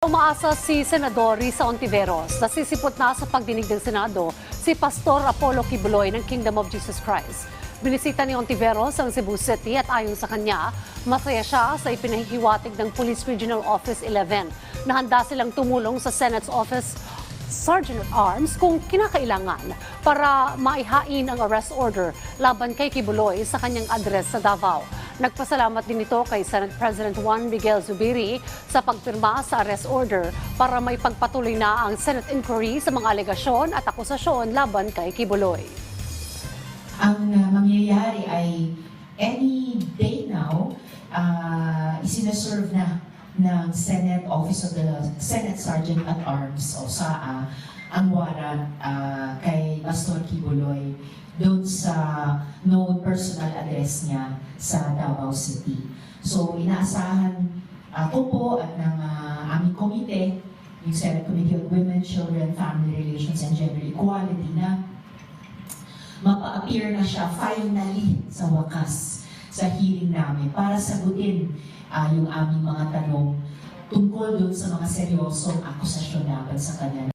Umaasa si Senador Risa Ontiveros na sisipot na sa pagdinig ng Senado si Pastor Apollo Kibuloy ng Kingdom of Jesus Christ. Binisita ni Ontiveros ang Cebu City at ayon sa kanya, masaya siya sa ipinahihiwatig ng Police Regional Office 11 na handa silang tumulong sa Senate's Office Sergeant at Arms kung kinakailangan para maihain ang arrest order laban kay Kibuloy sa kanyang address sa Davao. Nagpasalamat din ito kay Senate President Juan Miguel Zubiri sa pagpirma sa arrest order para may pagpatuloy na ang Senate inquiry sa mga alegasyon at akusasyon laban kay Kibuloy. ang uh, mangyayari ay any day now, uh, isinaserve na ng Senate Office of the Senate Sergeant at Arms o SAA ang warrant uh, Pastor Kibuloy doon sa known personal address niya sa Davao City. So inaasahan uh, ko po at ng uh, aming komite, yung Senate Committee on Women, Children, Family Relations, and Gender Equality na mapa-appear na siya finally sa wakas sa hearing namin para sagutin ah, yung aming mga tanong tungkol dun sa mga seryosong akusasyon laban sa kanya.